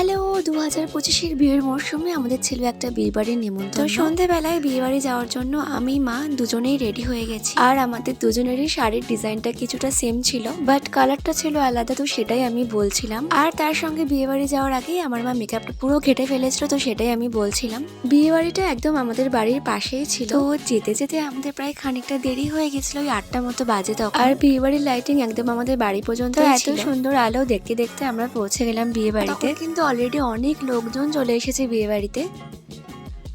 Hello দু হাজার পঁচিশের বিয়ের মরশুমে আমাদের ছিল একটা বিয়ে বাড়ির নিমন্ত্রণ। তো সন্ধেবেলায় বিয়ে বাড়ি যাওয়ার জন্য আমি মা দুজনেই রেডি হয়ে গেছি। আর আমাদের দুজনেরই শাড়ির ডিজাইনটা কিছুটা সেম ছিল বাট কালারটা ছিল আলাদা তো সেটাই আমি বলছিলাম। আর তার সঙ্গে বিয়ে বাড়ি যাওয়ার আগেই আমার মা মেকআপটা পুরো ঘেটে ফেলেছিল তো সেটাই আমি বলছিলাম। বিয়ে বাড়িটা একদম আমাদের বাড়ির পাশেই ছিল। তো যেতে যেতে আমাদের প্রায় খানিকটা দেরি হয়ে গেছিল ওই আটটা মতো বাজে তখন। আর বিয়ে বাড়ির লাইটিং একদম আমাদের বাড়ি পর্যন্ত এত সুন্দর আলো দেখতে দেখতে আমরা পৌঁছে গেলাম বিয়ে বাড়িতে কিন্তু অলরেডি অনেক লোকজন চলে এসেছে বিয়ে বাড়িতে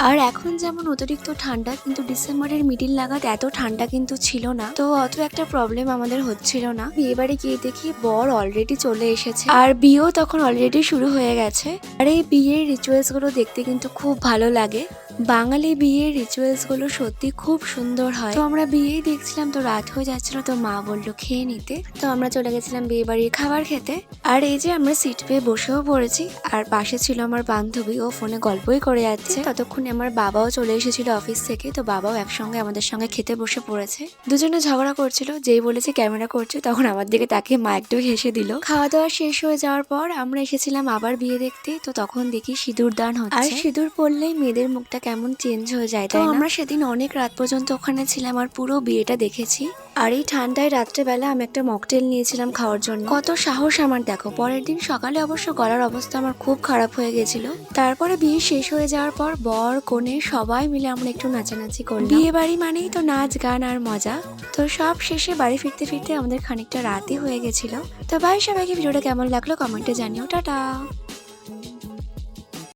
আর এখন যেমন অতিরিক্ত ঠান্ডা, কিন্তু ডিসেম্বরের মিডিল নাগাদ এত ঠান্ডা কিন্তু ছিল না। তো অত একটা প্রবলেম আমাদের হচ্ছিল না। বিয়ে বাড়ি গিয়ে দেখি বর অলরেডি চলে এসেছে। আর বিয়েও তখন অলরেডি শুরু হয়ে গেছে। আর এই বিয়ের রিচুয়ালসগুলো দেখতে কিন্তু খুব ভালো লাগে। বাঙালি বিয়ের রিচুয়ালসগুলো সত্যি খুব সুন্দর হয়। তো আমরা বিয়েই দেখছিলাম, তো রাত হয়ে যাচ্ছিল, তো মা বলল খেয়ে নিতে। তো আমরা চলে গেছিলাম বিয়ে বাড়ির খাবার খেতে। আর এই যে আমরা সিট পেয়ে বসেও পড়েছি, আর পাশে ছিল আমার বান্ধবী, ও ফোনে গল্পই করে যাচ্ছে। ততক্ষণে আমার বাবাও চলে এসেছিল অফিস থেকে, তো বাবাও একসঙ্গে আমাদের সঙ্গে খেতে বসে পড়েছে। দুজনে ঝগড়া করছিল, যেই বলেছে ক্যামেরা করছে, তখন আমার দিকে তাকে মা একটু হেসে দিল। খাওয়া দাওয়া শেষ হয়ে যাওয়ার পর আমরা এসেছিলাম আবার বিয়ে দেখতে, তো তখন দেখি সিঁদুর দান হচ্ছে। আর সিঁদুর পড়লেই মেয়েদের মুখটা কেমন চেঞ্জ হয়ে যায় তাই আমরা সেদিন অনেক রাত পর্যন্ত ওখানে ছিলাম আর পুরো বিয়েটা দেখেছি। আর এই ঠান্ডায় রাত্রেবেলা আমি একটা মকটেল নিয়েছিলাম খাওয়ার জন্য। কত সাহস আমার দেখো। পরের দিন সকালে অবশ্য গলার অবস্থা আমার খুব খারাপ হয়ে গেছিল। তারপরে বিয়ে শেষ হয়ে যাওয়ার পর বর কনে সবাই মিলে আমরা একটু নাচানাচি করলাম। বিয়ে বাড়ি মানেই তো নাচ গান আর মজা। তো সব শেষে বাড়ি ফিরতে ফিরতে আমাদের খানিকটা রাতই হয়ে গেছিল। তো ভাই সবাইকে ভিডিওটা কেমন লাগল কমেন্টে জানিও। টাটা!